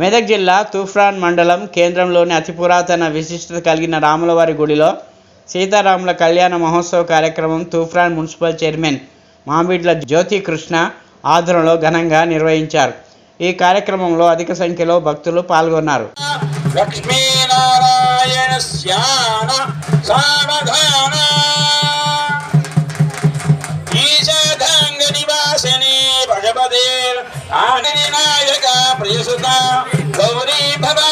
మెదక్ జిల్లా తూఫ్రాన్ మండలం కేంద్రంలోని అతి పురాతన విశిష్టత కలిగిన రాములవారి గుడిలో సీతారాముల కళ్యాణ మహోత్సవ కార్యక్రమం తూఫ్రాన్ మున్సిపల్ చైర్మన్ మామిడ్ల జ్యోతి కృష్ణ ఆధ్వర్యంలో ఘనంగా నిర్వహించారు. ఈ కార్యక్రమంలో అధిక సంఖ్యలో భక్తులు పాల్గొన్నారు. లక్ష్మీనారాయణ గౌరీ భవ